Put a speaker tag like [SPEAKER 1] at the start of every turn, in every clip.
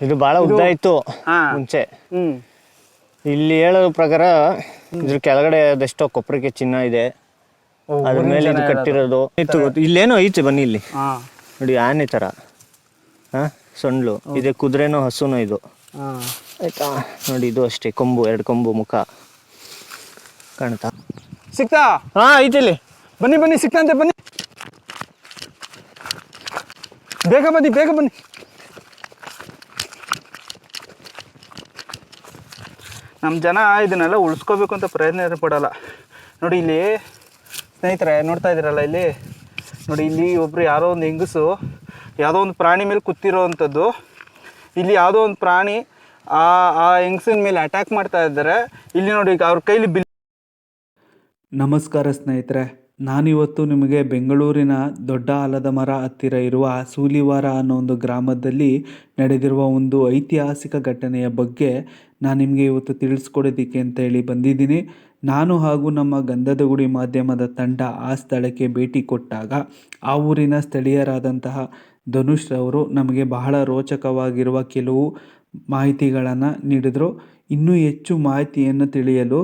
[SPEAKER 1] ಇದು ಬಹಳ ಉದ್ದ ಇತ್ತು ಮುಂಚೆ.
[SPEAKER 2] ಹ್ಮ್.
[SPEAKER 1] ಇಲ್ಲಿ ಹೇಳೋ ಪ್ರಕಾರ ಇದ್ರ ಕೆಳಗಡೆ ಅದೆಷ್ಟೋ ಕೊಪ್ಪರಿಗೆ ಚಿನ್ನ ಇದೆ. ಅದ್ರ ಮೇಲೆ ಇದು ಕಟ್ಟಿರೋದು. ಇತ್ತು. ಇಲ್ಲೇನೋ ಐತೆ ಬನ್ನಿ ಇಲ್ಲಿ.
[SPEAKER 2] ಹಾ.
[SPEAKER 1] ನೋಡಿ ಆನೆ ತರ. ಹಾ ಸೊಂಡ್ಲು. ಇದೆ ಕುದುರೆನೋ ಹಸುನೋ ಇದು.
[SPEAKER 2] ಹಾ.
[SPEAKER 1] ಆಯ್ತಾ? ನೋಡಿ ಇದು ಅಷ್ಟೇ. ಕೊಂಬು ಎರಡು ಕೊಂಬು ಮುಖ. ಕಾಣ್ತಾ?
[SPEAKER 2] ಸಿಕ್ತಾ?
[SPEAKER 1] ಹಾ ಐತಿಲ್ಲಿ
[SPEAKER 2] ಬನ್ನಿ ಬನ್ನಿ ಸಿಕ್ತಂತೆ ಬನ್ನಿ. ಬೇಗ ಬನ್ನಿ ಬೇಗ ಬನ್ನಿ. ನಮ್ಮ ಜನ ಇದನ್ನೆಲ್ಲ ಉಳಿಸ್ಕೋಬೇಕು ಅಂತ ಪ್ರಯತ್ನ ಪಡೋಲ್ಲ. ನೋಡಿ ಇಲ್ಲಿ ಸ್ನೇಹಿತರೆ, ನೋಡ್ತಾ ಇದ್ದೀರಲ್ಲ ಇಲ್ಲಿ? ನೋಡಿ ಇಲ್ಲಿ ಒಬ್ಬರು ಯಾರೋ ಒಂದು ಹೆಂಗಸು, ಯಾವುದೋ ಒಂದು ಪ್ರಾಣಿ ಮೇಲೆ ಕೂತಿರೋ ಅಂಥದ್ದು ಇಲ್ಲಿ ಯಾವುದೋ ಒಂದು ಪ್ರಾಣಿ ಆ ಆ ಹೆಂಗಸಿನ ಮೇಲೆ ಅಟ್ಯಾಕ್ ಮಾಡ್ತಾ ಇದ್ದಾರೆ. ಇಲ್ಲಿ ನೋಡಿ ಈಗ ಅವ್ರ ಕೈಲಿ ಬಿಲ್
[SPEAKER 3] ನಮಸ್ಕಾರ ಸ್ನೇಹಿತರೆ. ನಾನಿವತ್ತು ನಿಮಗೆ ಬೆಂಗಳೂರಿನ ದೊಡ್ಡ ಆಲದ ಮರ ಹತ್ತಿರ ಇರುವ ಸೂಲಿವಾರ ಅನ್ನೋ ಒಂದು ಗ್ರಾಮದಲ್ಲಿ ನಡೆದಿರುವ ಒಂದು ಐತಿಹಾಸಿಕ ಘಟನೆಯ ಬಗ್ಗೆ ನಾನು ನಿಮಗೆ ಇವತ್ತು ತಿಳಿಸ್ಕೊಡೋದಿಕ್ಕೆ ಅಂತ ಹೇಳಿ ಬಂದಿದ್ದೀನಿ. ನಾನು ಹಾಗೂ ನಮ್ಮ ಗಂಧದ ಗುಡಿ ಮಾಧ್ಯಮದ ತಂಡ ಆ ಸ್ಥಳಕ್ಕೆ ಭೇಟಿ ಕೊಟ್ಟಾಗ ಆ ಊರಿನ ಸ್ಥಳೀಯರಾದಂತಹ ಧನುಷ್ ರವರು ನಮಗೆ ಬಹಳ ರೋಚಕವಾಗಿರುವ ಕೆಲವು ಮಾಹಿತಿಗಳನ್ನು ನೀಡಿದರು. ಇನ್ನೂ ಹೆಚ್ಚು ಮಾಹಿತಿಯನ್ನು ತಿಳಿಯಲು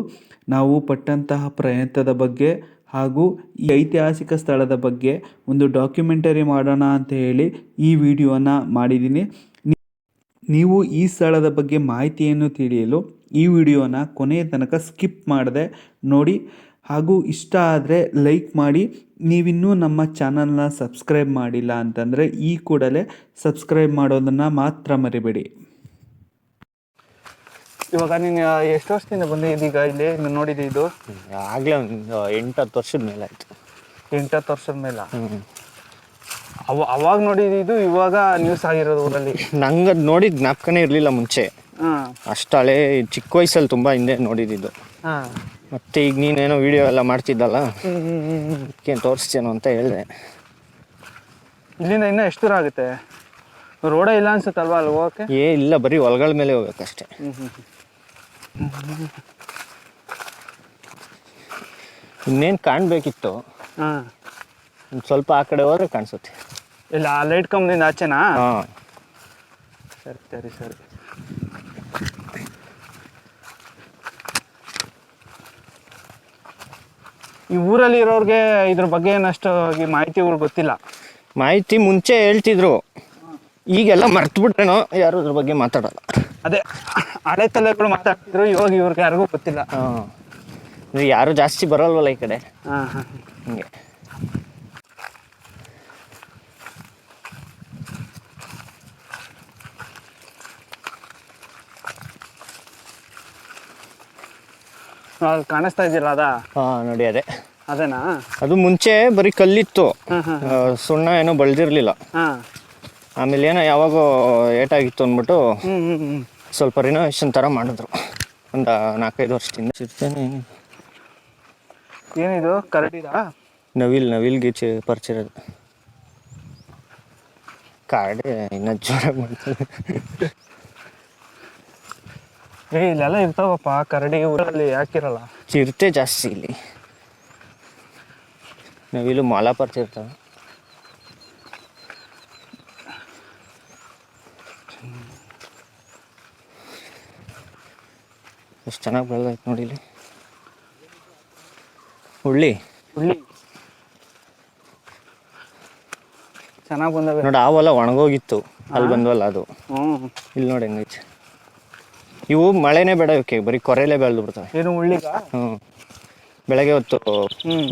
[SPEAKER 3] ನಾವು ಪಟ್ಟಂತಹ ಪ್ರಯತ್ನದ ಬಗ್ಗೆ ಹಾಗೂ ಈ ಐತಿಹಾಸಿಕ ಸ್ಥಳದ ಬಗ್ಗೆ ಒಂದು ಡಾಕ್ಯುಮೆಂಟರಿ ಮಾಡೋಣ ಅಂತ ಹೇಳಿ ಈ ವಿಡಿಯೋನ ಮಾಡಿದ್ದೀನಿ. ನೀವು ಈ ಸ್ಥಳದ ಬಗ್ಗೆ ಮಾಹಿತಿಯನ್ನು ತಿಳಿಯಲು ಈ ವಿಡಿಯೋನ ಕೊನೆಯ ತನಕ ಸ್ಕಿಪ್ ಮಾಡದೆ ನೋಡಿ. ಹಾಗೂ ಇಷ್ಟ ಆದರೆ ಲೈಕ್ ಮಾಡಿ. ನೀವಿನ್ನೂ ನಮ್ಮ ಚಾನಲ್ನ ಸಬ್ಸ್ಕ್ರೈಬ್ ಮಾಡಿಲ್ಲ ಅಂತಂದರೆ ಈ ಕೂಡಲೇ ಸಬ್ಸ್ಕ್ರೈಬ್ ಮಾಡೋದನ್ನು ಮಾತ್ರ ಮರಿಬೇಡಿ.
[SPEAKER 2] ಇವಾಗ ನೀನು ಎಷ್ಟು ವರ್ಷದಿಂದ ಬಂದಿದ್ದೀಗ ಇಲ್ಲಿ? ನೀನು ನೋಡಿದ್ದೆ ಇದು?
[SPEAKER 1] ಆಗಲೇ ಒಂದು ಎಂಟು ಹತ್ತು ವರ್ಷದ ಮೇಲೆ ಆಯಿತು.
[SPEAKER 2] ಎಂಟತ್ತು ವರ್ಷದ ಮೇಲೆ? ಅವ ಅವಾಗ ನೋಡಿದ್ದು ಇವಾಗ ನ್ಯೂಸ್ ಆಗಿರೋದು ಊರಲ್ಲಿ.
[SPEAKER 1] ನಂಗೆ ಅದು ನೋಡಿದ ಜ್ಞಾಪಕನೇ ಇರಲಿಲ್ಲ ಮುಂಚೆ.
[SPEAKER 2] ಹಾಂ.
[SPEAKER 1] ಅಷ್ಟು ಹಳೆ ಚಿಕ್ಕ ವಯಸ್ಸಲ್ಲಿ ತುಂಬ ಹಿಂದೆ ನೋಡಿದ್ದು
[SPEAKER 2] ಹಾಂ.
[SPEAKER 1] ಮತ್ತೆ ಈಗ ನೀನೇನೋ ವಿಡಿಯೋ ಎಲ್ಲ ಮಾಡ್ತಿದ್ದಲ್ಲ?
[SPEAKER 2] ಏನು
[SPEAKER 1] ಅದಕ್ಕೆ ತೋರಿಸ್ತೇನೋ ಅಂತ ಹೇಳಿದೆ.
[SPEAKER 2] ಇಲ್ಲಿಂದ ಇನ್ನೂ ಎಷ್ಟು ದೂರ ಆಗುತ್ತೆ? ರೋಡೇ ಇಲ್ಲ ಅನ್ಸುತ್ತಲ್ವಾ ಅಲ್ಲಿ ಹೋಗಕ್ಕೆ?
[SPEAKER 1] ಏ ಇಲ್ಲ ಬರೀ ಹೊಲಗಳ ಮೇಲೆ ಹೋಗ್ಬೇಕಷ್ಟೇ. ಇನ್ನೇನು ಕಾಣಬೇಕಿತ್ತು.
[SPEAKER 2] ಹಾಂ.
[SPEAKER 1] ಒಂದು ಸ್ವಲ್ಪ ಆ ಕಡೆ ಹೋದ್ರೆ ಕಾಣಿಸುತ್ತೆ.
[SPEAKER 2] ಇಲ್ಲ ಆ ಲೈಟ್ ಕಂಬದಿಂದ ಆಚೆನಾ?
[SPEAKER 1] ಹಾಂ.
[SPEAKER 2] ಸರಿ ಸರಿ ಸರಿ. ಈ ಊರಲ್ಲಿ ಇರೋರಿಗೆ ಇದ್ರ ಬಗ್ಗೆ ಏನಷ್ಟು ಮಾಹಿತಿಗಳು ಗೊತ್ತಿಲ್ಲ?
[SPEAKER 1] ಮಾಹಿತಿ ಮುಂಚೆ ಹೇಳ್ತಿದ್ರು. ಈಗೆಲ್ಲ ಮರ್ತು ಬಿಟ್ರೇನೋ ಯಾರು ಇದ್ರ ಬಗ್ಗೆ ಮಾತಾಡಲ್ಲ.
[SPEAKER 2] ಅದೇ ಹಳೆ ತಲೆಗಳು ಮಾತಾಡ್ತಿದ್ರು ಇವಾಗ ಇವ್ರಿಗೆ ಯಾರಿಗೂ ಗೊತ್ತಿಲ್ಲ.
[SPEAKER 1] ಯಾರು ಜಾಸ್ತಿ ಬರಲ್ವಲ್ಲ ಈ ಕಡೆ?
[SPEAKER 2] ಹಾಂ ಹಾಂ.
[SPEAKER 1] ಹಿಂಗೆ.
[SPEAKER 2] ಅಲ್ಲಿ ಕಾಣಿಸ್ತಾ ಇದೆಯಲ್ಲ ಅದ?
[SPEAKER 1] ಹಾಂ ನೋಡಿ ಅದೇ.
[SPEAKER 2] ಅದೇನಾ?
[SPEAKER 1] ಅದು ಮುಂಚೆ ಬರೀ ಕಲ್ಲಿತ್ತು. ಆ, ಸುಣ್ಣ ಏನೋ ಬಳ್ದಿರ್ಲಿಲ್ಲ.
[SPEAKER 2] ಹಾಂ.
[SPEAKER 1] ಆಮೇಲೆ ಏನೋ ಯಾವಾಗೋ ಏಟಾಗಿತ್ತು ಅಂದ್ಬಿಟ್ಟು ಸ್ವಲ್ಪ ರಿನೋವೇಷನ್ ಥರ ಮಾಡಿದ್ರು. ಒಂದು ನಾಲ್ಕೈದು ವರ್ಷದಿಂದ. ಸಿಗ್ತೇನೆ
[SPEAKER 2] ಏನಿದು? ಕರಡಿದಾ?
[SPEAKER 1] ನವಿಲ್ ನವಿಲ್ ಗೀಚೆ ಪರಿಚಿರೋದು ಕಾಡೆ ಇನ್ನ ಜೋರಾಗಿ ಮಾಡ್ತಾರೆ.
[SPEAKER 2] ಏ ಇಲ್ಲೆಲ್ಲ ಇರ್ತಾವಪ್ಪ ಕರಡಿ ಊರಲ್ಲಿ ಯಾಕಿರಲ್ಲ
[SPEAKER 1] ಚಿರತೆ ಜಾಸ್ತಿ ಇಲ್ಲಿ. ನವಿಲು ಮಾಲ ಬರ್ತಿರ್ತಾವೆ ಎಷ್ಟು ಚೆನ್ನಾಗಿ ಬೆಳೆದೈತೆ ನೋಡಿ ಇಲ್ಲಿ. ಹುಳ್ಳಿ.
[SPEAKER 2] ಹುಳ್ಳಿ. ಚೆನ್ನಾಗಿ ಬಂದವೆ.
[SPEAKER 1] ನೋಡಿ ಆವಲ್ಲ ಒಣಗೋಗಿತ್ತು. ಅಲ್ಲಿ ಬಂದವಲ್ಲ ಅದು.
[SPEAKER 2] ಹ್ಞೂ
[SPEAKER 1] ಇಲ್ಲಿ ನೋಡಿ ಹೆಂಗೈತೆ. ಇವು ಮಳೆನೇ ಬೇಡ ಇವಕ್ಕೆ ಬರೀ ಕೊರೆಯಲ್ಲೇ ಬೆಳೆದು ಬಿಡ್ತವೆ.
[SPEAKER 2] ಏನು ಉಳ್ಳಿಗ?
[SPEAKER 1] ಹ್ಞೂ ಬೆಳಗ್ಗೆ ಹೊತ್ತು.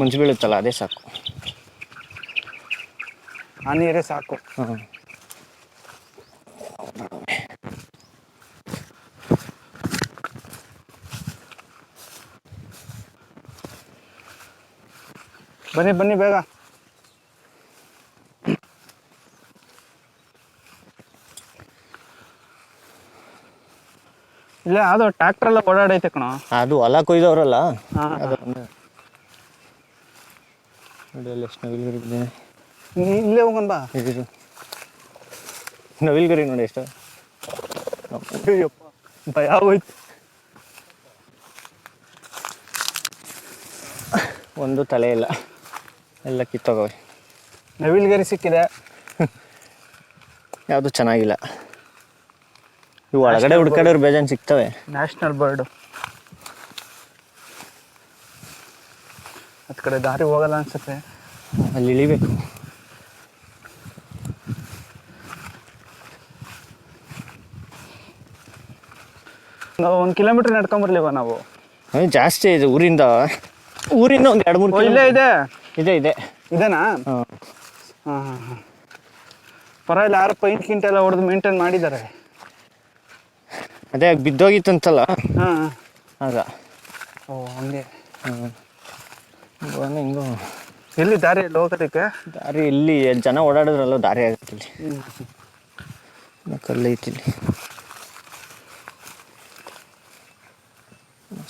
[SPEAKER 1] ಮುಂಚೆ ಬೀಳುತ್ತಲ್ಲ ಅದೇ ಸಾಕು.
[SPEAKER 2] ಆ ನೀರೇ ಸಾಕು.
[SPEAKER 1] ಹ್ಞೂ
[SPEAKER 2] ಬನ್ನಿ ಬನ್ನಿ ಬೇಗ. ಇಲ್ಲ ಅದು ಟ್ರ್ಯಾಕ್ಟರ್ ಎಲ್ಲ ಓಡಾಡೈತೆ ಕಣ.
[SPEAKER 1] ಅದು ಹೊಲ ಕೊಯ್ದವ್ರಲ್ಲ.
[SPEAKER 2] ಇಲ್ಲೇ ಹೋಗೋಣ ಬಾ.
[SPEAKER 1] ಇದು ನವಿಲ್ಗರಿ ನೋಡಿ ಎಷ್ಟು.
[SPEAKER 2] ಭಯ ಹೋಯ್ತು.
[SPEAKER 1] ಒಂದು ತಲೆ ಇಲ್ಲ. ಎಲ್ಲ ಕಿತ್ತೋಗವೆ.
[SPEAKER 2] ನವಿಲ್ಗರಿ ಸಿಕ್ಕಿದೆ.
[SPEAKER 1] ಯಾವುದು ಚೆನ್ನಾಗಿಲ್ಲ. ಇವು ಒಳಗಡೆ ಹುಡ್ಕಡೆ ಬೇಜಾನ್ ಸಿಗ್ತವೆ.
[SPEAKER 2] ನ್ಯಾಷನಲ್ ಬರ್ಡು ಅದ್ ಕಡೆ ದಾರಿ ಹೋಗಲ್ಲ ಅನ್ಸುತ್ತೆ.
[SPEAKER 1] ಅಲ್ಲಿ ಇಳಿಬೇಕು.
[SPEAKER 2] ನಾವು ಒಂದು ಕಿಲೋಮೀಟರ್ ನಡ್ಕೊಂಬರ್ಲಿವ ನಾವು.
[SPEAKER 1] ಏ, ಜಾಸ್ತಿ ಇದೆ ಊರಿಂದ. ಊರಿಂದ ಒಂದು ಎರಡು
[SPEAKER 2] ಓ,
[SPEAKER 1] ಮೂರು
[SPEAKER 2] ಇಲ್ಲೇ ಇದೆ?
[SPEAKER 1] ಇದೆ ಇದೆ.
[SPEAKER 2] ಇದೇನಾ?
[SPEAKER 1] ಹಾಂ.
[SPEAKER 2] ಹಾಂ ಹಾಂ ಹಾಂ. ಪರವಾಗಿಲ್ಲ ಯಾರು ಪೈಂಟ್ ಗಿಂಟ್ ಎಲ್ಲ ಹೊಡೆದು ಮೇಂಟೈನ್ ಮಾಡಿದ್ದಾರೆ.
[SPEAKER 1] ಅದೇ ಬಿದ್ದೋಗಿತ್ತು
[SPEAKER 2] ಅಂತಲ್ಲ
[SPEAKER 1] ಆಗ.
[SPEAKER 2] ಓ ಹಂಗೆ.
[SPEAKER 1] ಬನ್ನಿ ಹಿಂಗು
[SPEAKER 2] ಎಲ್ಲಿ ದಾರಿ ಎಲ್ಲಿ ಹೋಗೋದಕ್ಕೆ?
[SPEAKER 1] ದಾರಿ ಇಲ್ಲಿ ಜನ ಓಡಾಡಿದ್ರಲ್ಲ ದಾರಿ ಆಗುತ್ತೆ ಇಲ್ಲಿ. ಕಲ್ಲು ಐತಿ ಇಲ್ಲಿ.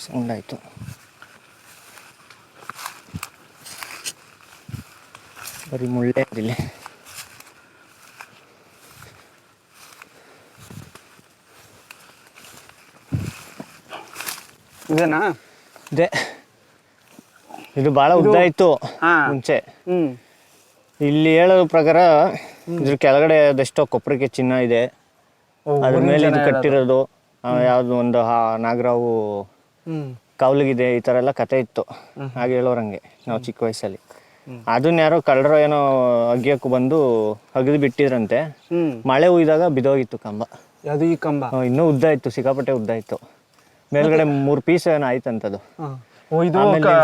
[SPEAKER 1] ಸೌಂಡ್ ಆಯಿತು. ಬರೀ ಮುಳ್ಳೆ ಇಲ್ಲಿ.
[SPEAKER 2] ಇದೇನಾ?
[SPEAKER 1] ಇದೆ. ಇದು ಭಾಳ ಉದ್ದ ಇತ್ತು
[SPEAKER 2] ಹಾಂ.
[SPEAKER 1] ಮುಂಚೆ. ಇಲ್ಲಿ ಹೇಳೋ ಪ್ರಕಾರ ಇದ್ರ ಕೆಳಗಡೆ ಅದೆಷ್ಟೋ ಕೊಪ್ಪರಿಕೆ ಚಿನ್ನ ಇದೆ. ಅದ್ರ ಮೇಲೆ ಇದು ಕಟ್ಟಿರೋದು. ಆ, ಯಾವ್ದು ಒಂದು ಹಾ- ನಾಗರಾವು
[SPEAKER 2] ಕೌಲಿಗಿದೆ
[SPEAKER 1] ಕಾವ್ಲಿಗಿದೆ ಈ ತರ ಎಲ್ಲ ಕತೆ ಇತ್ತು. ಹಾಗೆ ಹೇಳೋರಂಗೆ ನಾವು ಚಿಕ್ಕ ವಯಸ್ಸಲ್ಲಿ. ಅದನ್ನ ಯಾರೋ ಕಳ್ಳರೋ ಏನೋ ಅಗಿಯಕ್ಕೂ ಬಂದು ಅಗಿದು ಬಿಟ್ಟಿದ್ರಂತೆ. ಮಳೆ ಹುಯ್ದಾಗ ಬಿದೋಗಿತ್ತು ಕಂಬ.
[SPEAKER 2] ಯಾವುದು ಈ ಕಂಬ?
[SPEAKER 1] ಆ, ಇನ್ನೂ ಉದ್ದ ಇತ್ತು ಸಿಕ್ಕಾಪಟ್ಟೆ ಉದ್ದ ಇತ್ತು. ಮೇಲ್ಗಡೆ ಮೂರು ಪೀಸ್ ಏನೋ ಆಯ್ತಂತದು.
[SPEAKER 2] ಓ ಇದು ಕ-.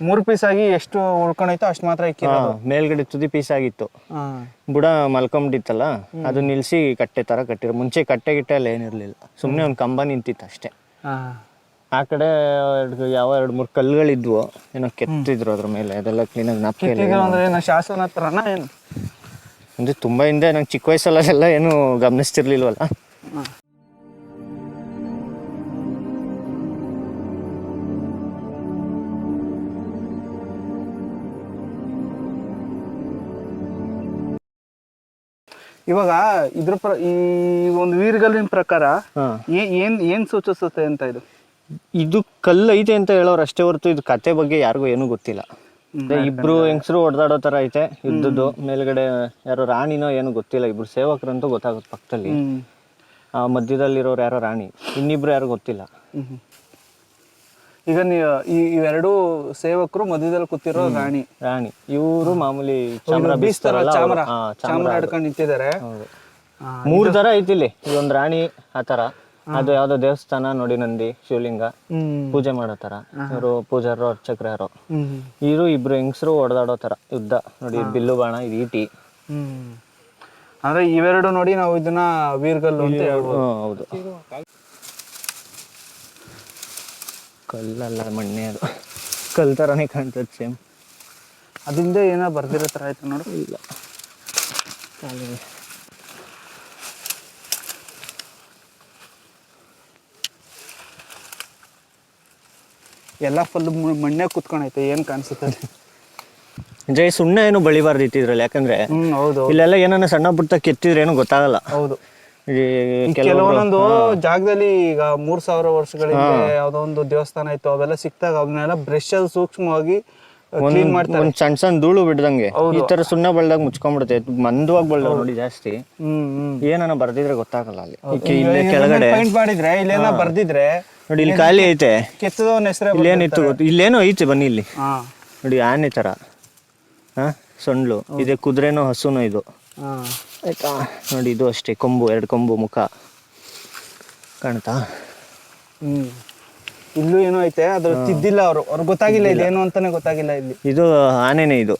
[SPEAKER 2] ಮೂರು ಪೀಸ್ ಆಗಿ ಎಷ್ಟು ಉಳ್ಕೊಂಡೈತೋ ಅಷ್ಟು ಮಾತ್ರ
[SPEAKER 1] ಹಾ, ಮೇಲ್ಗಡೆ ತುದಿ ಪೀಸ್ ಆಗಿತ್ತು. ಬುಡ ಮಲ್ಕೊಂಬಿಟ್ಟಿತ್ತಲ್ಲ ಅದು ನಿಲ್ಸಿ ಕಟ್ಟೆ ತರ ಕಟ್ಟಿರೋ ಮುಂಚೆ ಕಟ್ಟೆ ಗಿಟ್ಟೆ ಅಲ್ಲಿ ಏನಿರ್ಲಿಲ್ಲ ಸುಮ್ಮನೆ ಒಂದು ಕಂಬ ನಿಂತಿತ್ತು ಅಷ್ಟೇ. ಆ ಕಡೆ ಎರಡು ಯಾವ ಎರಡು ಮೂರು ಕಲ್ಲುಗಳಿದ್ವು. ಏನೋ ಕೆತ್ತಿದ್ರು ಅದ್ರ ಮೇಲೆ ಅದೆಲ್ಲ ಕ್ಲೀನಾಗಿ ಆಗಿ ಇಲ್ಲ
[SPEAKER 2] ಈಗ ಅಂದ್ರೆ ಏನು ಶಾಸನ ಹತ್ರನ ಏನು?
[SPEAKER 1] ಅಂದ್ರೆ ತುಂಬಾ ಹಿಂದೆ ನಂಗೆ ಚಿಕ್ಕ ವಯಸ್ಸಲ್ಲೆಲ್ಲ ಏನು ಗಮನಿಸ್ತಿರ್ಲಿಲ್ವಲ್ಲ?
[SPEAKER 2] ಇವಾಗ ಇದ್ರ ಪ್ರ ಈ ಒಂದು ವೀರ್ಗಲ್ಲಿನ ಪ್ರಕಾರ ಏ- ಏನ್ ಏನ್ ಸೂಚಿಸುತ್ತೆ ಅಂತ ಇದು?
[SPEAKER 1] ಇದು ಕಲ್ಲು ಐತೆ ಅಂತ ಹೇಳೋರು ಅಷ್ಟೇ ಹೊರತು ಇದು ಕತೆ ಬಗ್ಗೆ ಯಾರಿಗೂ ಏನೂ ಗೊತ್ತಿಲ್ಲ. ಅದೇ ಇಬ್ರು ಹೆಂಗಸರು ಹೊಡೆದಾಡೋ ತರ ಐತೆ ಇದ್ದದ್ದು ಮೇಲ್ಗಡೆ ಯಾರೋ ರಾಣಿನೋ ಏನು ಗೊತ್ತಿಲ್ಲ ಇಬ್ರು ಸೇವಕರಂತೂ ಗೊತ್ತಾಗುತ್ತೆ ಪಕ್ಕದಲ್ಲಿ.
[SPEAKER 2] ಹ್ಮ್.
[SPEAKER 1] ಆ ಮಧ್ಯದಲ್ಲಿರೋರು ಯಾರೋ ರಾಣಿ ಇನ್ನಿಬ್ರು ಯಾರು ಗೊತ್ತಿಲ್ಲ.
[SPEAKER 2] ಹ್ಮ್. ಈಗ ನೀವು ಈ ಇವೆರಡು ಸೇವಕರು ಮಧ್ಯದಲ್ಲಿ ಕೂತಿರೋ ರಾಣಿ.
[SPEAKER 1] ರಾಣಿ. ಇವರು ಮಾಮೂಲಿ ಚಾಮರ
[SPEAKER 2] ಬೀಸ್ತಾರಲ್ಲ ಚಾಮರ.
[SPEAKER 1] ಹಾ,
[SPEAKER 2] ಚಾಮರ ಹಿಡ್ಕೊಂಡು ನಿಂತಿದ್ದಾರೆ.
[SPEAKER 1] ಮೂರ್ ತರ ಐತಿ ಇಲ್ಲಿ ಇದೊಂದ್ ರಾಣಿ ಆತರ ತರ. ಅದು ಯಾವ್ದೋ ದೇವಸ್ಥಾನ ನೋಡಿ ನಂದಿ ಶಿವಲಿಂಗ.
[SPEAKER 2] ಹ್ಮ್.
[SPEAKER 1] ಪೂಜೆ ಮಾಡೋ ತರ. ಇವರು ಪೂಜಾರು ಅರ್ಚಕರು ಯಾರೋ
[SPEAKER 2] ಹ್ಮ್.
[SPEAKER 1] ಇವರು ಇಬ್ರು ಹೆಂಗಸರು ಹೊಡೆದಾಡೋ ತರ. ಯುದ್ಧ. ನೋಡಿ ಇದ್ ಬಿಲ್ಲು ಬಾಣ ಇದು ಈಟಿ
[SPEAKER 2] ಹ್ಮ್. ಅಂದ್ರೆ ಇವೆರಡು ನೋಡಿ ನಾವು ಇದನ್ನ ವೀರ್ಗಲ್ಲು ಅಂತ ಹೇಳ್ಬೋದು.
[SPEAKER 1] ಹ್ಮ್, ಹೌದು. ಕಲ್ಲಲ್ಲ ಮಣ್ಣೆ ಅದು. ಕಲ್ ಥರನೇ ಕಾಣ್ತದೆ ಸೇಮ್
[SPEAKER 2] ಅದಿಂದ ಏನೋ ಬರ್ದಿರೋ ಥರ ಆಯ್ತು ನೋಡು.
[SPEAKER 1] ಇಲ್ಲ. ಕಾಲಿಗೆ.
[SPEAKER 2] ಎಲ್ಲ ಫುಲ್ ಮಣ್ಣೆ ಕುತ್ಕೊಂಡೈತೆ ಏನು ಕಾಣಿಸುತ್ತೆ
[SPEAKER 1] ಜೈ ಸುಣ್ಣ ಏನು ಬಳಿಬಾರ್ದು ಯಾಕಂದ್ರೆ
[SPEAKER 2] ಹ್ಮ್ ಹೌದು
[SPEAKER 1] ಇಲ್ಲೆಲ್ಲ ಏನನ್ನ ಸಣ್ಣ ಪುಟ್ಟ ಕೆತ್ತಿದ್ರೆ ಏನು ಗೊತ್ತಾಗಲ್ಲ.
[SPEAKER 2] ಹೌದು. ಕೆಲವೊಂದೊಂದು ಜಾಗದಲ್ಲಿ ಈಗ ಮೂರ್ ಸಾವಿರ ವರ್ಷಗಳಿಂದ ಯಾವ್ದೋ ಒಂದು ದೇವಸ್ಥಾನ ಇತ್ತು ಅವೆಲ್ಲ ಸಿಕ್ತಾಗ ಅವನ್ನೆಲ್ಲ ಬ್ರಷ್ ಅಲ್ಲಿ ಸೂಕ್ಷ್ಮವಾಗಿ ಕ್ಲೀನ್ ಮಾಡ್ತಾರೆ.
[SPEAKER 1] ಒಂದ್ ಸಣ್ಣ ಸಣ್ಣ ಧೂಳು ಬಿಡ್ದಂಗೆ. ಈ ತರ ಸುಣ್ಣ ಬಳ್ದಾಗ ಮುಚ್ಕೊಂಡ್ಬಿಡುತ್ತೆ. ಮಂದವಾಗಿ ಬಳ್ದ ನೋಡಿ ಜಾಸ್ತಿ. ಏನನ್ನ ಬರ್ದಿದ್ರೆ ಗೊತ್ತಾಗಲ್ಲ ಅಲ್ಲಿ. ಇಲ್ಲಿ ಕೆಳಗಡೆ.
[SPEAKER 2] ಪೈಂಟ್ ಮಾಡಿದ್ರೆ ಇಲ್ಲೇನ ಬರ್ದಿದ್ರೆ
[SPEAKER 1] ನೋಡಿ ಇಲ್ಲಿ ಖಾಲಿ ಐತೆ.
[SPEAKER 2] ಕೆತ್ತದವನ ಹೆಸರು
[SPEAKER 1] ಇಲ್ಲೇನಿತ್ತು ಇಲ್ಲೇನೋ ಐತೆ ಬನ್ನಿ ಇಲ್ಲಿ. ನೋಡಿ ಆನೆ ತರ. ಹಾ ಸೊಂಡ್ಲು. ಇದೆ ಕುದುರೆನೋ ಹಸುನೋ ಇದು.
[SPEAKER 2] ಹಾ.
[SPEAKER 1] ಆಯ್ತಾ? ನೋಡಿ ಇದು ಅಷ್ಟೇ ಕೊಂಬು ಎರಡು ಕೊಂಬು ಮುಖ. ಕಾಣ್ತಾ
[SPEAKER 2] ಹ್ಮ್. ಇಲ್ಲೂ ಏನೋ ಐತೆ ಅದ್ರ ತಿದ್ದಿಲ್ಲ ಅವರು. ಅವ್ರಿಗೆ ಗೊತ್ತಾಗಿಲ್ಲ ಇದೇನು ಅಂತಾನೆ ಗೊತ್ತಾಗಿಲ್ಲ ಇಲ್ಲಿ.
[SPEAKER 1] ಇದು ಆನೆನೆ ಇದು.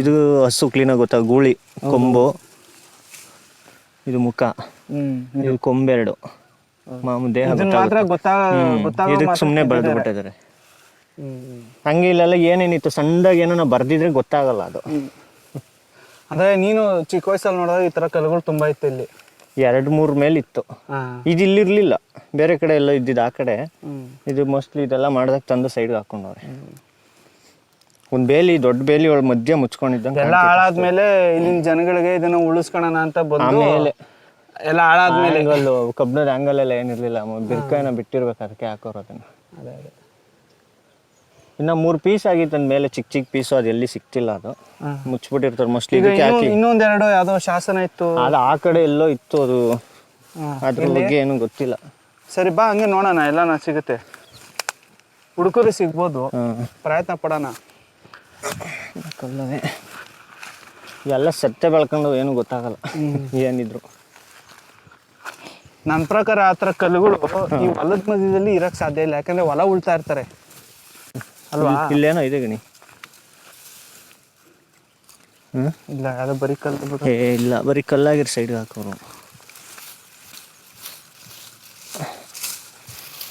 [SPEAKER 1] ಇದು ಹಸು ಕ್ಲೀನ ಗೊತ್ತಾಗ ಗೂಳಿ ಕೊಂಬು. ಇದು ಮುಖ.
[SPEAKER 2] ಹ್ಮ್
[SPEAKER 1] ಇದು ಕೊಂಬೆರಡು. ಮಾಮೂಲಿ ದೇಹ
[SPEAKER 2] ಮಾತ್ರ ಗೊತ್ತಾ
[SPEAKER 1] ಇದಕ್ಕೆ ಸುಮ್ಮನೆ ಬರೆದು ಬಿಟ್ಟಿದ್ದಾರೆ ಹಂಗೆ ಇಲ್ಲೆಲ್ಲ ಏನೇನಿತ್ತು? ಸಣ್ಣದಾಗಿ ಏನೋ ಬರ್ದಿದ್ರೆ ಗೊತ್ತಾಗಲ್ಲ ಅದು.
[SPEAKER 2] ಅಂದ್ರೆ ನೀನು ಚಿಕ್ಕ ವಯಸ್ಸಲ್ಲಿ ನೋಡಿದಾಗ ಈ ತರ ಕಲ್ಲುಗಳು ತುಂಬಾ ಇತ್ತು ಇಲ್ಲಿ.
[SPEAKER 1] ಎರಡು ಮೂರು ಮೇಲೆ ಇತ್ತು. ಇದು ಇಲ್ಲಿರ್ಲಿಲ್ಲ. ಬೇರೆ ಕಡೆ ಎಲ್ಲ ಇದ್ದಿದ್ದು ಆ ಕಡೆ. ಇದು ಮೋಸ್ಟ್ಲಿ ಇದೆಲ್ಲ ಮಾಡ್ದಾಗ ತಂದು ಸೈಡ್ಗೆ ಹಾಕೊಂಡವ್ರೆ. ಒಂದು ಬೇಲಿ ದೊಡ್ಡ ಬೇಲಿ ಒಳ ಮಧ್ಯ ಮುಚ್ಕೊಂಡಿದ್ದಂಗೆ
[SPEAKER 2] ಎಲ್ಲ ಹಾಳಾದ್ಮೇಲೆ ಇಲ್ಲಿನ ಜನಗಳಿಗೆ ಇದನ್ನ ಉಳಿಸ್ಕೊಳ್ಳೋಣ ಅಂತ ಬಂದು
[SPEAKER 1] ಆಮೇಲೆ.
[SPEAKER 2] ಎಲ್ಲ ಹಾಳಾದ್ಮೇಲೆ.
[SPEAKER 1] ಕಬ್ಬಿಣದ ಆ್ಯಂಗಲ್ ಎಲ್ಲ ಏನಿರ್ಲಿಲ್ಲ. ಬಿರ್ಕನ ಬಿಟ್ಟಿರ್ಬೇಕು ಅದಕ್ಕೆ ಹಾಕೋರು ಅದನ್ನ.
[SPEAKER 2] ಅದೇ ಅದೇ.
[SPEAKER 1] ಇನ್ನ ಮೂರು ಪೀಸ್ ಆಗಿತ್ತು ಅಂದ ಮೇಲೆ ಚಿಕ್ಕ ಚಿಕ್ಕ ಪೀಸು ಅದು ಎಲ್ಲಿ ಸಿಕ್ತಿಲ್ಲ ಅದು. ಮುಚ್ಚಬಿಟ್ಟಿರ್ತಾರೆ ಮೋಸ್ಟ್ಲಿ
[SPEAKER 2] ಈಗ
[SPEAKER 1] ಇದಕ್ಕೆ ಹಾಕಿ.
[SPEAKER 2] ಇನ್ನೊಂದೆರಡು ಯಾವ್ದೋ ಶಾಸನ ಇತ್ತು.
[SPEAKER 1] ಅದು ಆ ಕಡೆ ಎಲ್ಲೋ ಇತ್ತು ಅದು. ಅದ್ರ ಬಗ್ಗೆ ಏನು ಗೊತ್ತಿಲ್ಲ.
[SPEAKER 2] ಸರಿ ಬಾ ಹಂಗೆ ನೋಡೋಣ ಎಲ್ಲ ಸಿಗುತ್ತೆ. ಹುಡುಕರು ಸಿಗ್ಬೋದು. ಪ್ರಯತ್ನ ಪಡೋಣ.
[SPEAKER 1] ಕಲ್ಲವೇ ಎಲ್ಲ ಸತ್ಯ ಬೆಳ್ಕೊಂಡು ಏನು ಗೊತ್ತಾಗಲ್ಲ. ಏನಿದ್ರು.
[SPEAKER 2] ನನ್ನ ಪ್ರಕಾರ ಆ ಥರ ಕಲ್ಲುಗಳು ಈ ಹೊಲದ ಮಧ್ಯದಲ್ಲಿ ಇರಕ್ಕೆ ಸಾಧ್ಯ ಇಲ್ಲ. ಯಾಕಂದ್ರೆ ಹೊಲ ಉಳ್ತಾ ಇರ್ತಾರೆ. ಅಲ್ವಾ?
[SPEAKER 1] ಇಲ್ಲೇನೋ ಇದೆ ಗಣಿ. ಹ್ಮ್?
[SPEAKER 2] ಇಲ್ಲ ಅದು ಬರೀ ಕಲ್ಲು
[SPEAKER 1] ಏ ಇಲ್ಲ ಬರೀ ಕಲ್ಲಾಗಿರ್ ಸೈಡ್ಗೆ ಹಾಕೋರು.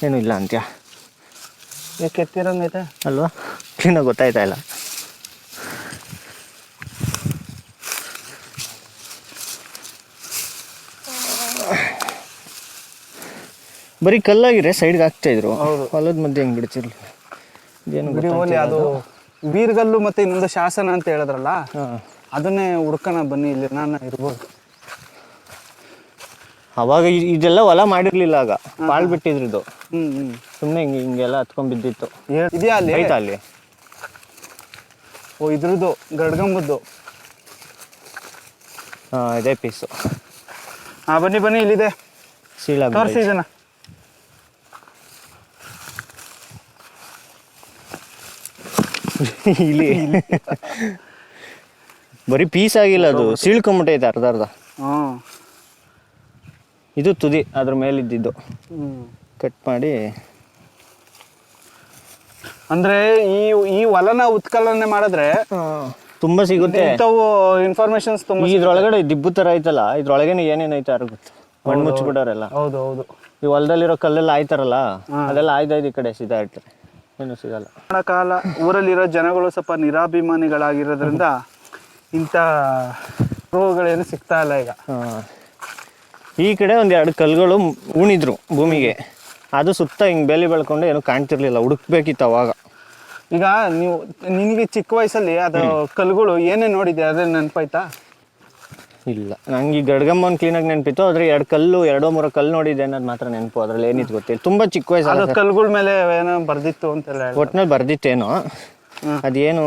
[SPEAKER 1] ಏನು ಇಲ್ಲ ಅಂತ್ಯ?
[SPEAKER 2] ಯಾಕೆ ಎತ್ತಿರಂಗೈತೆ
[SPEAKER 1] ಅಲ್ವಾ? ಏನೋ ಗೊತ್ತಾಯ್ತಾ ಇಲ್ಲ. ಬರೀ ಕಲ್ಲಾಗಿರೆ ಸೈಡ್ಗೆ ಹಾಕ್ತಾ ಇದ್ರು.
[SPEAKER 2] ಹೌದು.
[SPEAKER 1] ಹೊಲದ ಮಧ್ಯೆ ಹೆಂಗ್ ಬಿಡ್ತಿರ್ಲಿಲ್ಲ
[SPEAKER 2] ಹೋಲಿ ಅದು ಬೀರ್ಗಲ್ಲು ಮತ್ತೆ ಇನ್ನೊಂದು ಶಾಸನ ಅಂತ ಹೇಳಿದ್ರಲ್ಲ ಅದನ್ನೇ ಹುಡ್ಕೋಣ ಬನ್ನಿ ಇಲ್ಲಿ ನಾನು ಇರ್ಬೋದು.
[SPEAKER 1] ಅವಾಗ ಇದೆಲ್ಲ ಹೊಲ ಮಾಡಿರ್ಲಿಲ್ಲ ಆಗ ಪಾಳ್ ಬಿಟ್ಟಿದ್ರು ಇದು. ಸುಮ್ಮನೆ ಹಿಂಗೆ ಹಿಂಗೆಲ್ಲ ಹತ್ಕೊಂಡ್ ಬಿದ್ದಿತ್ತು.
[SPEAKER 2] ಇದೆಯಾ ಅಲ್ಲಿ?
[SPEAKER 1] ಆಯ್ತಾ ಅಲ್ಲಿ?
[SPEAKER 2] ಓ ಇದ್ರದ್ದು ಗಡ್ಗಂಬದ್ದು.
[SPEAKER 1] ಹಾಂ ಇದೇ ಪೀಸು
[SPEAKER 2] ಹಾ ಬನ್ನಿ ಬನ್ನಿ ಇಲ್ಲಿದೆ.
[SPEAKER 1] ಸೀಳ
[SPEAKER 2] ತೋರಿಸಿ ಇದನ್ನ.
[SPEAKER 1] ಇಲ್ಲಿ. ಬರೀ ಪೀಸ್ ಆಗಿಲ್ಲ ಅದು. ಸೀಳ್ಕೊಂಬಿಟ್ಟೈತೆ ಅರ್ಧ ಅರ್ಧ. ಇದು ತುದಿ ಅದ್ರ ಮೇಲಿದ್ದಿದ್ದು. ಕಟ್ ಮಾಡಿ.
[SPEAKER 2] ಅಂದ್ರೆ ಈ ಈ ಹೊಲನ ಉತ್ಕಲನೆ ಮಾಡಿದ್ರೆ
[SPEAKER 1] ತುಂಬಾ ಸಿಗುತ್ತೆ.
[SPEAKER 2] ಇಂಥವು ಇನ್ಫಾರ್ಮೇಶನ್ಸ್ ತುಂಬ
[SPEAKER 1] ಇದ್ರೊಳಗಡೆ ದಿಬ್ಬು ತರ ಐತಲ್ಲ ಇದ್ರೊಳಗೇನೆ ಏನೇನೈತೆ ಯಾರು ಗೊತ್ತು. ಮಣ್ಣು ಮುಚ್ಚಿಬಿಡೋರೆಲ್ಲ
[SPEAKER 2] ಹೌದು ಹೌದು
[SPEAKER 1] ಈ ಹೊಲದಲ್ಲಿರೋ ಕಲ್ಲೆಲ್ಲ ಆಯ್ತಾರಲ್ಲ ಅದೆಲ್ಲ ಆಯ್ದಾಯ್ದು ಈ ಕಡೆ ಸೀದಾ ಇರ್ತಾರೆ ಏನು ಸಿಗಲ್ಲ.
[SPEAKER 2] ಕಾಲ ಊರಲ್ಲಿರೋ ಜನಗಳು ಸ್ವಲ್ಪ ನಿರಾಭಿಮಾನಿಗಳಾಗಿರೋದ್ರಿಂದ ಇಂಥ ರೋಗಗಳೇನು ಸಿಗ್ತಾ ಇಲ್ಲ ಈಗ.
[SPEAKER 1] ಈ ಕಡೆ ಒಂದೆರಡು ಎರಡು ಕಲ್ಗಳು ಉಣಿದ್ರು ಭೂಮಿಗೆ. ಅದು ಸುತ್ತ ಹಿಂಗೆ ಬೆಲೆ ಬೆಳ್ಕೊಂಡು ಏನು ಕಾಣ್ತಿರ್ಲಿಲ್ಲ ಹುಡುಕ್ಬೇಕಿತ್ತು ಅವಾಗ.
[SPEAKER 2] ಈಗ ನೀವು ನಿನಗೆ ಚಿಕ್ಕ ವಯಸ್ಸಲ್ಲಿ ಅದು ಕಲ್ಲುಗಳು ಏನೇ ನೋಡಿದ್ಯಾ ಅದೇ ನೆನಪಾಯ್ತಾ?
[SPEAKER 1] ಇಲ್ಲ. ನಂಗೆ ಈ ಗಡ್ಗಮ್ಮನ್ ಕ್ಲೀನಾಗಿ ನೆನಪಿತ್ತು ಆದ್ರೆ ಎರಡು ಕಲ್ಲು ಎರಡೋ ಮೂರ ಕಲ್ಲು ನೋಡಿದೆ ಅನ್ನೋದು ಮಾತ್ರ ನೆನಪು. ಅದ್ರಲ್ಲಿ ಏನಿತ್ತು ಗೊತ್ತಿಲ್ಲ. ತುಂಬಾ ಚಿಕ್ಕ ವಯಸ್ಸು
[SPEAKER 2] ಅದು ಕಲ್ಲುಗಳ ಮೇಲೆ ಏನೋ ಬರ್ದಿತ್ತು ಅಂತೆಲ್ಲ ಹೇಳಿ
[SPEAKER 1] ಒಟ್ನಲ್ಲಿ ಬರ್ದಿತ್ತೇನೋ. ಅದೇನು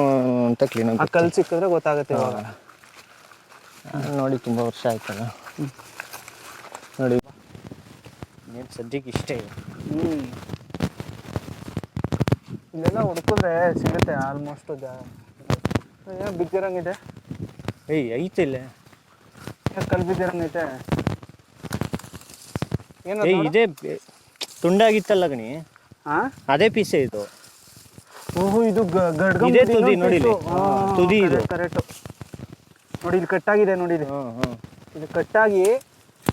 [SPEAKER 1] ಅಂತ ಕ್ಲೀನಾಗಿ
[SPEAKER 2] ಆ ಕಲ್ಲು ಸಿಕ್ಕಿದ್ರೆ ಗೊತ್ತಾಗುತ್ತೆ ಇವಾಗ.
[SPEAKER 1] ನೋಡಿ ತುಂಬಾ ವರ್ಷ ಆಯ್ತಲ್ಲ. ನೋಡಿ. ಏನು ಸದ್ಯಕ್ಕೆ ಇಷ್ಟೇ ಇದೆ
[SPEAKER 2] ಹ್ಮ್. ಇಲ್ಲೆಲ್ಲ ಹುಡುಕಿದ್ರೆ ಸಿಗುತ್ತೆ ಆಲ್ಮೋಸ್ಟ್ ಏನೋ ಬಿದ್ದಿರಂಗಿದೆ.
[SPEAKER 1] ಏಯ್ ಐತೆ ಇಲ್ಲೇ
[SPEAKER 2] ಐತೆ ಬಿದ್ದಿರಂಗೈತೆ ಏನೋ
[SPEAKER 1] ಇದೇ ಬೆ- ತುಂಡಾಗಿತ್ತಲ್ಲ ಗಣಿ.
[SPEAKER 2] ಹಾ
[SPEAKER 1] ಅದೇ ಪೀಸೆ ಇದು.
[SPEAKER 2] ಓಹೋ ಇದು ಗಡ್ಗ
[SPEAKER 1] ಇದೇ ತುದಿ ನೋಡಿ ಇಲ್ಲಿ. ತುದಿ ಇದು.
[SPEAKER 2] ಕರೆಕ್ಟ್. ನೋಡಿ ಇಲ್ಲಿ ಕಟ್ಟಾಗಿದೆ ನೋಡಿ ಇಲ್ಲಿ
[SPEAKER 1] ಹಾಂ ಹಾಂ.
[SPEAKER 2] ಇದು ಕಟ್ಟಾಗಿ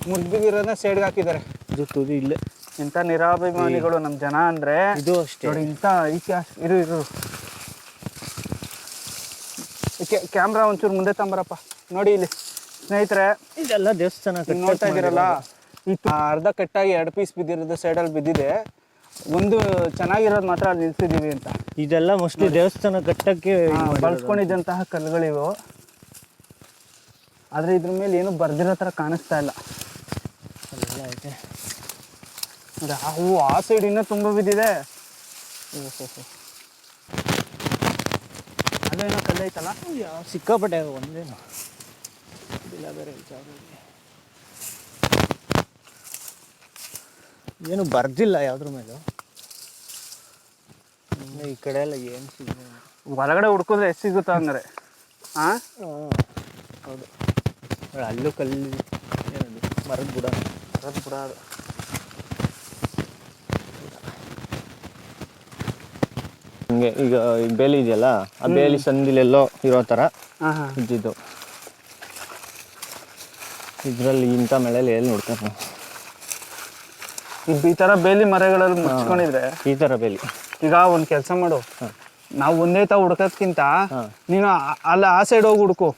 [SPEAKER 2] ಮುಗ್ದಿರೋದನ್ನ ಸೈಡ್ಗೆ ಹಾಕಿದ್ದಾರೆ.
[SPEAKER 1] ಇದು ತುದಿ ಇಲ್ಲೇ.
[SPEAKER 2] ಇಂಥ ನಿರಾಭಿಮಾನಿಗಳು ನಮ್ಮ ಜನ ಅಂದ್ರೆ
[SPEAKER 1] ಇದು ಅಷ್ಟೇ.
[SPEAKER 2] ನೋಡಿ ಇಂಥ ಇತಿಹಾಸ ಇರು ಇರು ಕ್ಯಾಮ್ರಾ ಒಂಚೂರು ಮುಂದೆ ತಂಬರಪ್ಪ. ನೋಡಿ ಇಲ್ಲಿ. ಸ್ನೇಹಿತರೆ
[SPEAKER 1] ಇದೆಲ್ಲ ದೇವಸ್ಥಾನ
[SPEAKER 2] ನೀವು ನೋಡ್ತಾ ಇದ್ದೀರಲ್ಲ ಆ ಅರ್ಧ ಕಟ್ಟಾಗಿ ಎರಡು ಪೀಸ್ ಬಿದ್ದಿರೋದು ಸೈಡಲ್ಲಿ ಬಿದ್ದಿದೆ. ಒಂದು ಚೆನ್ನಾಗಿರೋದು ಮಾತ್ರ ಅಲ್ಲಿ ನಿಲ್ಸಿದೀವಿ ಅಂತ.
[SPEAKER 1] ಇದೆಲ್ಲ ಮೋಸ್ಟ್ಲಿ ದೇವಸ್ಥಾನ ಕಟ್ಟಕ್ಕೆ.
[SPEAKER 2] ಬಳಸ್ಕೊಂಡಿದ್ದಂತಹ ಕಲ್ಲುಗಳಿವು ಆದರೆ ಇದ್ರ ಮೇಲೆ ಏನು ಬರ್ದಿರೋ ಥರ ಕಾಣಿಸ್ತಾ ಇಲ್ಲ.
[SPEAKER 1] ಅಲ್ಲೆಲ್ಲ ಐತೆ
[SPEAKER 2] ನೋಡಿ, ಆ ಹೂವು ಆ ಸೈಡ್ ಇನ್ನೂ ತುಂಬ ಬಿದ್ದಿದೆ. ಅದೇನೋ ಕಲ್ಲೈತಲ್ಲ
[SPEAKER 1] ಯಾವ ಸಿಕ್ಕಾಪಟ್ಟೆ ಒಂದೇನು. ಇಲ್ಲ ಬೇರೆ ಏನು ಬರ್ದಿಲ್ಲ ಯಾವ್ದ್ರ ಮೇಲೂ? ಈ ಕಡೆ ಎಲ್ಲ ಏನು ಸಿಗಲ್ಲ
[SPEAKER 2] ಹೊರಗಡೆ ಹುಡ್ಕಿದ್ರೆ ಎಷ್ಟು ಸಿಗುತ್ತಾ ಅಂದ್ರೆ ಹಾ
[SPEAKER 1] ಹೌದು. ಅಲ್ಲೂ ಕಲ್ಲು ಏನದು? ಮರದ ಬುಡ.
[SPEAKER 2] ಮರದ ಬುಡ ಅದು.
[SPEAKER 1] ಹಿಂಗೆ ಈಗ ಈ ಬೇಲಿ ಇದೆಯಲ್ಲ ಆ ಬೇಲಿ ಸಂದಿಲೆಲ್ಲೋ ಇರೋ ಥರ
[SPEAKER 2] ಹಾಂ ಹಾಂ
[SPEAKER 1] ಇದ್ದಿದ್ದು. ಇದರಲ್ಲಿ ಇಂಥ ಮಳೆಯಲ್ಲಿ ಎಲ್ಲಿ ನೋಡ್ತಾರೆ
[SPEAKER 2] ಈ ಥರ ಬೇಲಿ ಮರಗಳಲ್ಲಿ ಮುಚ್ಕೊಂಡಿದ್ರೆ
[SPEAKER 1] ಈ ಥರ ಬೇಲಿ.
[SPEAKER 2] ಈಗ ಒಂದು ಕೆಲಸ ಮಾಡು. ನಾವು ಒಂದೇ ತಾವು ಹುಡ್ಕೋದ್ಕಿಂತ ನೀನು ಅಲ್ಲ ಆ ಸೈಡ್ ಹೋಗಿ ಹುಡ್ಕು.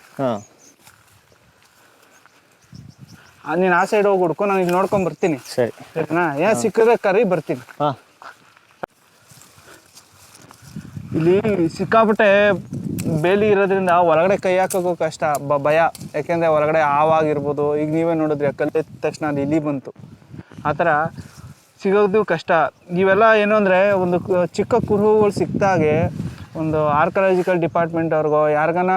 [SPEAKER 2] ನೀನು ಆ ಸೈಡ್ ಹೋಗಿ ಹುಡ್ಕು ನಾನು ಇಲ್ಲಿ ನೋಡ್ಕೊಂಡ್ ಬರ್ತೀನಿ.
[SPEAKER 1] ಸರಿ.
[SPEAKER 2] ಸರಿನಾ? ಏನ್ ಸಿಕ್ಕಿದ್ರೆ ಕರಿ ಬರ್ತೀನಿ.
[SPEAKER 1] ಹಾಂ.
[SPEAKER 2] ಇಲ್ಲಿ ಸಿಕ್ಕಾಪಟ್ಟೆ ಬೇಲಿ ಇರೋದ್ರಿಂದ ಹೊರಗಡೆ ಕೈ ಹಾಕೋಕ್ಕೂ ಕಷ್ಟ, ಬ- ಭಯ. ಯಾಕೆಂದರೆ ಹೊರಗಡೆ ಹಾವಾಗಿರ್ಬೋದು. ಈಗ ನೀವೇ ನೋಡಿದ್ರೆ ಕಲ್ಲು ತಕ್ಷಣ ಅದು ಇಲ್ಲಿ ಬಂತು. ಆ ಥರ ಸಿಗೋದು ಕಷ್ಟ. ಇವೆಲ್ಲ ಏನು ಅಂದರೆ ಒಂದು ಚಿಕ್ಕ ಕುರುಹುಗಳು ಸಿಕ್ತಾಗೆ ಒಂದು ಆರ್ಕಲಾಜಿಕಲ್ ಡಿಪಾರ್ಟ್ಮೆಂಟ್ ಅವ್ರಿಗೋ, ಯಾರಿಗಾನ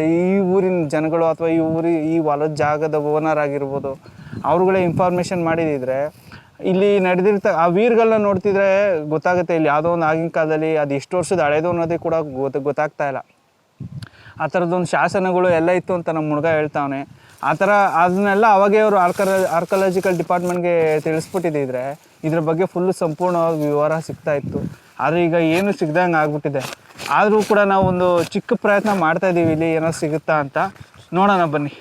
[SPEAKER 2] ಈ ಊರಿನ ಜನಗಳು ಅಥವಾ ಈ ಊರಿ, ಈ ಹೊಲದ ಜಾಗದ ಓನರ್ ಆಗಿರ್ಬೋದು, ಅವ್ರುಗಳೇ ಇನ್ಫಾರ್ಮೇಷನ್ ಮಾಡಿದಿದ್ರೆ ಇಲ್ಲಿ ನಡೆದಿರ್ತ, ಆ ವೀರ್ಗಳನ್ನ ನೋಡ್ತಿದ್ರೆ ಗೊತ್ತಾಗುತ್ತೆ ಇಲ್ಲಿ ಯಾವುದೋ ಒಂದು ಆಗಿನ ಕಾಲದಲ್ಲಿ ಅದು ಎಷ್ಟು ವರ್ಷದ ಹಳೇದು ಅನ್ನೋದೇ ಕೂಡ ಗೊತ್ತ ಗೊತ್ತಾಗ್ತಾ ಇಲ್ಲ. ಆ ಥರದ್ದೊಂದು ಶಾಸನಗಳು ಎಲ್ಲ ಇತ್ತು ಅಂತ ನಮ್ಮ ಹುಡುಗ ಹೇಳ್ತಾವನೆ. ಆ ಥರ ಅದನ್ನೆಲ್ಲ ಅವಾಗೇ ಅವರು ಆರ್ಕಲ, ಆರ್ಕಲಾಜಿಕಲ್ ಡಿಪಾರ್ಟ್ಮೆಂಟ್ಗೆ ತಿಳಿಸ್ಬಿಟ್ಟಿದ್ದಿದ್ರೆ ಇದ್ರ ಬಗ್ಗೆ ಫುಲ್ಲು ಸಂಪೂರ್ಣವಾಗಿ ವಿವರ ಸಿಗ್ತಾ ಇತ್ತು. ಆದರೆ ಈಗ ಏನು ಸಿಗ್ದಂಗೆ ಆಗ್ಬಿಟ್ಟಿದೆ. ಆದರೂ ಕೂಡ ನಾವು ಒಂದು ಚಿಕ್ಕ ಪ್ರಯತ್ನ ಮಾಡ್ತಾ ಇದ್ದೀವಿ ಇಲ್ಲಿ ಏನೋ ಸಿಗುತ್ತಾ ಅಂತ. ನೋಡೋಣ ಬನ್ನಿ.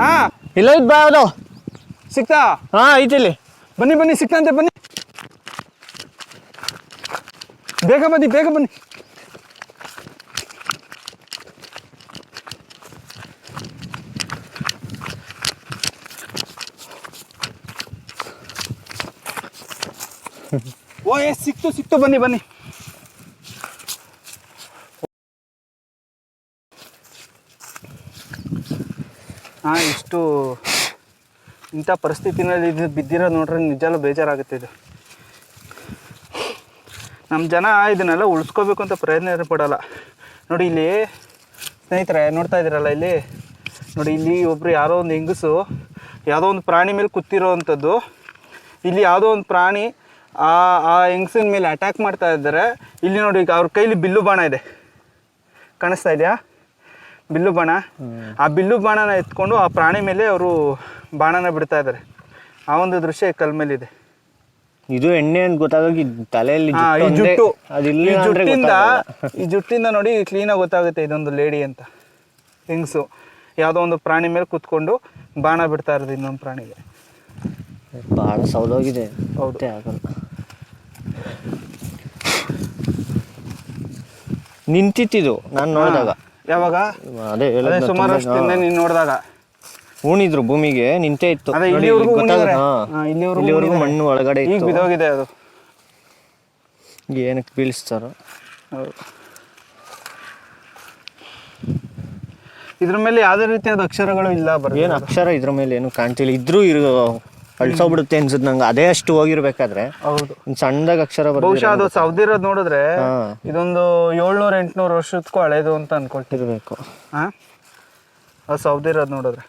[SPEAKER 2] ಹಾಂ.
[SPEAKER 1] ಇಲ್ಲ ಇದ್ ಬಾ ಯಾವ್ದು
[SPEAKER 2] ಸಿಗ್ತಾ
[SPEAKER 1] ಹಾ ಐತಿ ಇಲ್ಲಿ.
[SPEAKER 2] ಬನ್ನಿ ಬನ್ನಿ ಸಿಕ್ತಂತೆ ಬನ್ನಿ. ಬೇಗ ಬನ್ನಿ ಬೇಗ ಬನ್ನಿ. ಓ ಏ ಸಿಕ್ತು ಸಿಕ್ತು ಬನ್ನಿ ಬನ್ನಿ. ಹಾಂ, ಇಷ್ಟು ಇಂಥ ಪರಿಸ್ಥಿತಿನಲ್ಲಿ ಇದು ಬಿದ್ದಿರೋ ನೋಡ್ರೆ ನಿಜಲ್ಲೂ ಬೇಜಾರಾಗುತ್ತೆ ಇದು. ನಮ್ಮ ಜನ ಇದನ್ನೆಲ್ಲ ಉಳಿಸ್ಕೋಬೇಕು ಅಂತ ಪ್ರಯತ್ನ ಪಡೋಲ್ಲ. ನೋಡಿ ಇಲ್ಲಿ, ಸ್ನೇಹಿತರೆ, ನೋಡ್ತಾ ಇದ್ದೀರಲ್ಲ ಇಲ್ಲಿ? ನೋಡಿ ಇಲ್ಲಿ ಒಬ್ರು ಯಾರೋ ಒಂದು ಹೆಂಗಸು, ಯಾವುದೋ ಒಂದು ಪ್ರಾಣಿ ಮೇಲೆ ಕೂತಿರೋ ಅಂಥದ್ದು ಇಲ್ಲಿ ಯಾವುದೋ ಒಂದು ಪ್ರಾಣಿ ಆ ಆ ಹೆಂಗಸಿನ ಮೇಲೆ ಅಟ್ಯಾಕ್ ಮಾಡ್ತಾ ಇದ್ದಾರೆ. ಇಲ್ಲಿ ನೋಡಿ ಈಗ ಅವ್ರ ಕೈಲಿ ಬಿಲ್ಲು ಬಾಣ ಇದೆ. ಕಾಣಿಸ್ತಾ ಇದೆಯಾ? ಬಿಲ್ಲು ಬಾಣ. ಆ ಬಿಲ್ಲು ಬಾಣನ ಎತ್ಕೊಂಡು ಆ ಪ್ರಾಣಿ ಮೇಲೆ ಅವರು ಬಾಣನ ಬಿಡ್ತಾ ಇದ್ದಾರೆ. ಆ ಒಂದು ದೃಶ್ಯ ಕಲ್ ಮೇಲಿದೆ.
[SPEAKER 1] ಇದು ಎಣ್ಣೆ ಅಂತ ಗೊತ್ತಾಗಿ ತಲೆಯಲ್ಲಿ
[SPEAKER 2] ಈ
[SPEAKER 1] ಜುಟ್ಟು
[SPEAKER 2] ಈ ಜುಟ್ಟಿಂದ. ಈ ಜುಟ್ಟಿಂದ ನೋಡಿ ಕ್ಲೀನಾಗಿ ಗೊತ್ತಾಗುತ್ತೆ ಇದೊಂದು ಲೇಡಿ ಅಂತ. ಹೆಂಗ್ಸು. ಯಾವುದೋ ಒಂದು ಪ್ರಾಣಿ ಮೇಲೆ ಕೂತ್ಕೊಂಡು ಬಾಣ ಬಿಡ್ತಾ ಇರೋದು ಇನ್ನೊಂದು ಪ್ರಾಣಿಗೆ.
[SPEAKER 1] ಬಹಳ ಸೌಲೋಗಿದೆ
[SPEAKER 2] ಹೌದೇ.
[SPEAKER 1] ಆಗಲ್ಲ. ನಿಂತಿತ್ತಿದು ನಾನು ನೋಡಿದಾಗ.
[SPEAKER 2] ಯಾವಾಗ?
[SPEAKER 1] ಅದೇ
[SPEAKER 2] ಅದೇ
[SPEAKER 1] ಹೇಳಿದ್ನಲ್ಲ,
[SPEAKER 2] ಸುಮಾರು
[SPEAKER 1] ತುಂಬಾ-
[SPEAKER 2] ವರ್ಷದಿಂದ ನೀನು ನೋಡಿದಾಗ.
[SPEAKER 1] ಉಣಿದ್ರು ಭೂಮಿಗೆ ನಿಂತೇ ಇತ್ತು.
[SPEAKER 2] ಅದೇ
[SPEAKER 1] ನೋಡಿ,
[SPEAKER 2] ಇಲ್ಲಿವರೆಗೂ
[SPEAKER 1] ಇಲ್ಲಿ ಗೊತ್ತಾಗ-
[SPEAKER 2] ಉಣಿದ್ರೆ.
[SPEAKER 1] ಹಾ.
[SPEAKER 2] ಹಾ, ಇಲ್ಲಿವರೆಗೂ
[SPEAKER 1] ಇಲ್ಲಿವರೆಗೂ
[SPEAKER 2] ಉಣಿದ್ರೆ.
[SPEAKER 1] ಮಣ್ಣು ಒಳಗಡೆ
[SPEAKER 2] ಈಗ
[SPEAKER 1] ಇತ್ತು.
[SPEAKER 2] ಬಿದೋಗಿದೆ ಅದು.
[SPEAKER 1] ಏನಕ್ಕೆ ಬೀಳಿಸ್ತಾರೋ.
[SPEAKER 2] ಹೌದು. ಇದ್ರ ಮೇಲೆ ಯಾವುದೇ ರೀತಿಯಾದ ಅಕ್ಷರಗಳು ಇಲ್ಲ ಬರ
[SPEAKER 1] ಏನು ಅಕ್ಷರ ಇದ್ರ ಮೇಲೆ ಏನು ಕಾಣ್ತಿಲ್ಲ. ಇದ್ರೂ ಇರು ಅಳ್ಸೋಗ್ಬಿಡುತ್ತೆ ಅನ್ಸುತ್ತೆ. ನಂಗೆ ಅದೇ ಅಷ್ಟು ಹೋಗಿರ್ಬೇಕಾದ್ರೆ
[SPEAKER 2] ಹೌದು.
[SPEAKER 1] ಒಂದ್ ಸಣ್ಣದಾಗ ಅಕ್ಷರ
[SPEAKER 2] ಬಹುಶಃ ಅದು ಸೌದಿರೋದು ನೋಡಿದ್ರೆ ಇದೊಂದು ಏಳ್ನೂರ ಎಂಟ್ನೂರು ವರ್ಷದಕ್ಕೂ ಹಳೇದು ಅಂತ ಅನ್ಕೊಟ್ಟಿರ್ಬೇಕು
[SPEAKER 1] ಆ
[SPEAKER 2] ಹಾಂ? ಅದು ಸೌದಿರೋದು ನೋಡಿದ್ರೆ.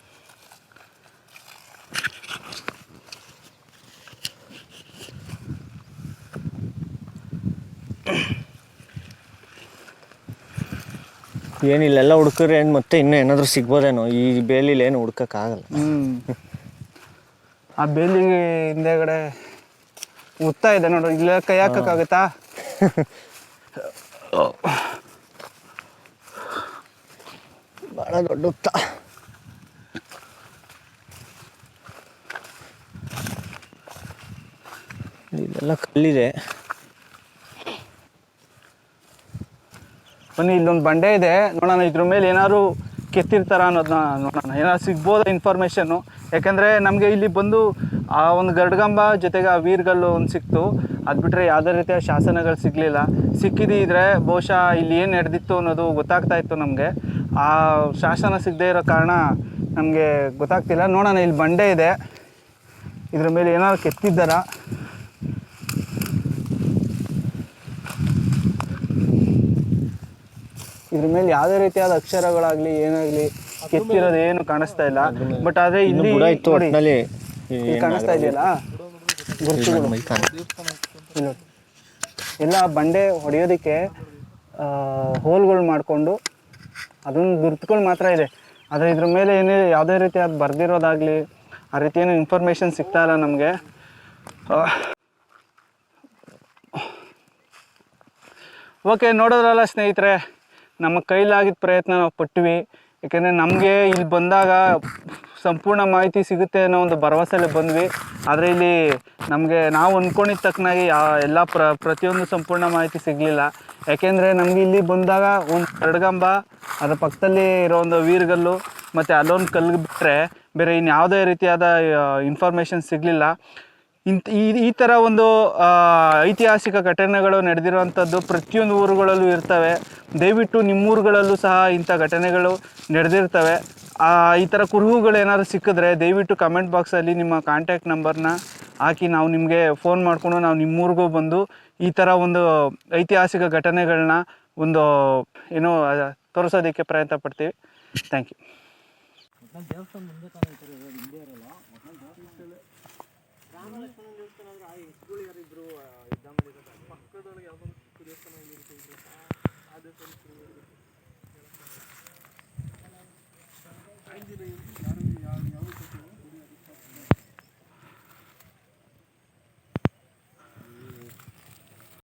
[SPEAKER 1] ಏನಿಲ್ಲೆಲ್ಲ ಹುಡ್ಕರೆ ಏನು ಮತ್ತೆ ಇನ್ನೂ ಏನಾದರೂ ಸಿಗ್ಬೋದೇನೋ? ಈ ಬೇಲಿಲಿ ಏನು ಹುಡ್ಕಕ್ಕಾಗಲ್ಲ.
[SPEAKER 2] ಹ್ಮ್. ಆ ಬೇಲಿ ಹಿಂದೆಗಡೆ ಉತ್ತಾ ಇದೆ ನೋಡು. ಇಲ್ಲ ಕೈ ಹಾಕಕ್ಕಾಗತ್ತಾ?
[SPEAKER 1] ಬಹಳ ದೊಡ್ಡ ಉತ್ತ ಇದೆಲ್ಲ ಕಲ್ಲಿದೆ.
[SPEAKER 2] ಬನ್ನಿ ಇಲ್ಲೊಂದು ಬಂಡೆ ಇದೆ. ನೋಡೋಣ ಇದ್ರ ಮೇಲೆ ಏನಾದ್ರು ಕೆತ್ತಿರ್ತಾರ ಅನ್ನೋದನ್ನ ನೋಡೋಣ. ಏನಾದ್ರು ಸಿಗ್ಬೋದ ಇನ್ಫಾರ್ಮೇಷನ್ನು ಯಾಕಂದರೆ ನಮಗೆ ಇಲ್ಲಿ ಬಂದು ಆ ಒಂದು ಗರ್ಡ್ಗಂಬ ಜೊತೆಗೆ ಆ ವೀರ್ಗಲ್ಲು ಒಂದು ಸಿಕ್ತು. ಅದು ಬಿಟ್ಟರೆ ಯಾವುದೇ ರೀತಿಯ ಶಾಸನಗಳು ಸಿಗಲಿಲ್ಲ. ಸಿಕ್ಕಿದಿದ್ರೆ ಬಹುಶಃ ಇಲ್ಲಿ ಏನು ನಡೆದಿತ್ತು ಅನ್ನೋದು ಗೊತ್ತಾಗ್ತಾ ಇತ್ತು ನಮಗೆ. ಆ ಶಾಸನ ಸಿಗದೇ ಇರೋ ಕಾರಣ ನಮಗೆ ಗೊತ್ತಾಗ್ತಿಲ್ಲ. ನೋಡೋಣ, ಇಲ್ಲಿ ಬಂಡೆ ಇದೆ. ಇದ್ರ ಮೇಲೆ ಏನಾದ್ರು ಕೆತ್ತಿದ್ದಾರ? ಇದ್ರ ಮೇಲೆ ಯಾವುದೇ ರೀತಿಯಾದ ಅಕ್ಷರಗಳಾಗಲಿ, ಏನಾಗ್ಲಿ ಕೆತ್ತಿರೋದು ಏನು ಕಾಣಿಸ್ತಾ ಇಲ್ಲ. ಬಟ್ ಆದ್ರೆ
[SPEAKER 1] ಇನ್ನು
[SPEAKER 2] ಇಲ್ಲಿ
[SPEAKER 1] ಬುಡ ಇತ್ತು
[SPEAKER 2] ನೋಡಿ,
[SPEAKER 1] ಒಟ್ಟಿನಲ್ಲಿ
[SPEAKER 2] ಇಲ್ಲಿ ಕಾಣಿಸ್ತಾ ಇದೆಯಲ್ಲ? ಗುರುತುಗಳು ಇಲ್ಲಿ ನೋಡಿ. ಎಲ್ಲ ಬಂಡೆ ಹೊಡೆಯೋದಕ್ಕೆ ಹೋಲ್ಗಳು ಮಾಡಿಕೊಂಡು ಅದೊಂದು ಗುರುತುಗಳು ಮಾತ್ರ ಇದೆ. ಆದರೆ ಇದ್ರ ಮೇಲೆ ಏನೇ ಯಾವುದೇ ರೀತಿ ಅದು ಬರೆದಿರೋದಾಗಲಿ ಆ ರೀತಿ ಏನು ಇನ್ಫಾರ್ಮೇಷನ್ ಸಿಗ್ತಾ ಇಲ್ಲ ನಮಗೆ. ಓಕೆ ನೋಡೋದ್ರಲ್ಲ ಸ್ನೇಹಿತರೆ ನಮ್ಮ ಕೈಲಾಗಿದ್ದ ಪ್ರಯತ್ನ ನಾವು ಪಟ್ವಿ. ಯಾಕೆಂದರೆ ನಮಗೆ ಇಲ್ಲಿ ಬಂದಾಗ ಸಂಪೂರ್ಣ ಮಾಹಿತಿ ಸಿಗುತ್ತೆ ಅನ್ನೋ ಒಂದು ಭರವಸೆಯಲ್ಲಿ ಬಂದ್ವಿ. ಆದರೆ ಇಲ್ಲಿ ನಮಗೆ ನಾವು ಅಂದ್ಕೊಂಡಿದ್ದ ತಕ್ಕನಾಗಿ ಯಾ, ಎಲ್ಲ ಪ್ರ, ಪ್ರತಿಯೊಂದು ಸಂಪೂರ್ಣ ಮಾಹಿತಿ ಸಿಗಲಿಲ್ಲ. ಯಾಕೆಂದರೆ ನಮಗೆ ಇಲ್ಲಿ ಬಂದಾಗ ಒಂದು ಕಡ್ಗಂಬ, ಅದ್ರ ಪಕ್ಕದಲ್ಲಿ ಇರೋ ಒಂದು ವೀರ್ಗಲ್ಲು, ಮತ್ತು ಅಲ್ಲೊಂದು ಕಲ್ಲು ಬಿಟ್ಟರೆ ಬೇರೆ ಇನ್ಯಾವುದೇ ರೀತಿಯಾದ ಇನ್ಫಾರ್ಮೇಷನ್ ಸಿಗಲಿಲ್ಲ. ಇಂಥ ಈ ಈ ಥರ ಒಂದು ಐತಿಹಾಸಿಕ ಘಟನೆಗಳು ನಡೆದಿರುವಂಥದ್ದು ಪ್ರತಿಯೊಂದು ಊರುಗಳಲ್ಲೂ ಇರ್ತವೆ. ದಯವಿಟ್ಟು ನಿಮ್ಮೂರುಗಳಲ್ಲೂ ಸಹ ಇಂಥ ಘಟನೆಗಳು ನಡೆದಿರ್ತವೆ. ಈ ಥರ ಕುರುಹುಗಳು ಏನಾದರೂ ಸಿಕ್ಕಿದ್ರೆ ದಯವಿಟ್ಟು ಕಮೆಂಟ್ ಬಾಕ್ಸಲ್ಲಿ ನಿಮ್ಮ ಕಾಂಟ್ಯಾಕ್ಟ್ ನಂಬರ್ನ ಹಾಕಿ ನಾವು ನಿಮಗೆ ಫೋನ್ ಮಾಡಿಕೊಂಡು ನಾವು ನಿಮ್ಮೂರಿಗೂ ಬಂದು ಈ ಥರ ಒಂದು ಐತಿಹಾಸಿಕ ಘಟನೆಗಳನ್ನ ಒಂದು, ಏನೋ ತೋರಿಸೋದಕ್ಕೆ ಪ್ರಯತ್ನ ಪಡ್ತೀವಿ. Thank you